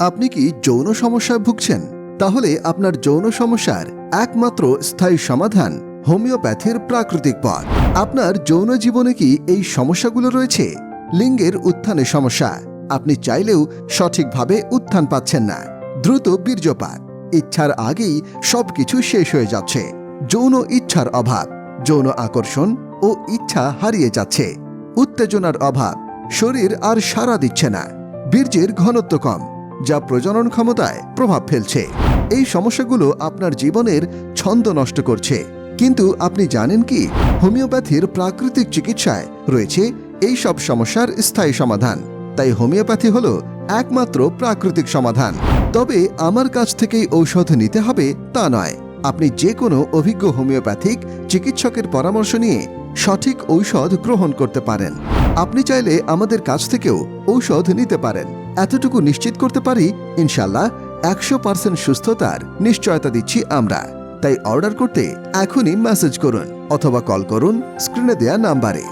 আপনি কি যৌন সমস্যায় ভুগছেন? তাহলে আপনার যৌন সমস্যার একমাত্র স্থায়ী সমাধান হোমিওপ্যাথির প্রাকৃতিক পথ। আপনার যৌন জীবনে কি এই সমস্যাগুলো রয়েছে? লিঙ্গের উত্থানে সমস্যা। আপনি চাইলেও সঠিকভাবে উত্থান পাচ্ছেন না। দ্রুত বীর্যপাত। ইচ্ছার আগেই সবকিছু শেষ হয়ে যাচ্ছে। যৌন ইচ্ছার অভাব। যৌন আকর্ষণ ও ইচ্ছা হারিয়ে যাচ্ছে। উত্তেজনার অভাব। শরীর আর সাড়া দিচ্ছে না। বীর্যের ঘনত্ব কম। যা প্রজনন ক্ষমতায় প্রভাব ফেলছে। এই সমস্যাগুলো আপনার জীবনের ছন্দ নষ্ট করছে। কিন্তু আপনি জানেন কি? হোমিওপ্যাথির প্রাকৃতিক চিকিৎসায় রয়েছে এই সব সমস্যার স্থায়ী সমাধান। তাই হোমিওপ্যাথি হলো একমাত্র প্রাকৃতিক সমাধান। তবে আমার কাছ থেকেই ঔষধ নিতে হবে তা নয়। আপনি যে কোনো অভিজ্ঞ হোমিওপ্যাথিক চিকিৎসকের পরামর্শ নিয়ে সঠিক ঔষধ গ্রহণ করতে পারেন। আপনি চাইলে আমাদের কাছ থেকেও ঔষধ নিতে পারেন। এতটুকু নিশ্চিত করতে পারি, ইনশাল্লাহ একশো পার্সেন্ট সুস্থতার নিশ্চয়তা দিচ্ছি আমরা। তাই অর্ডার করতে এখনই মেসেজ করুন অথবা কল করুন স্ক্রিনে দেয়া নাম্বারে।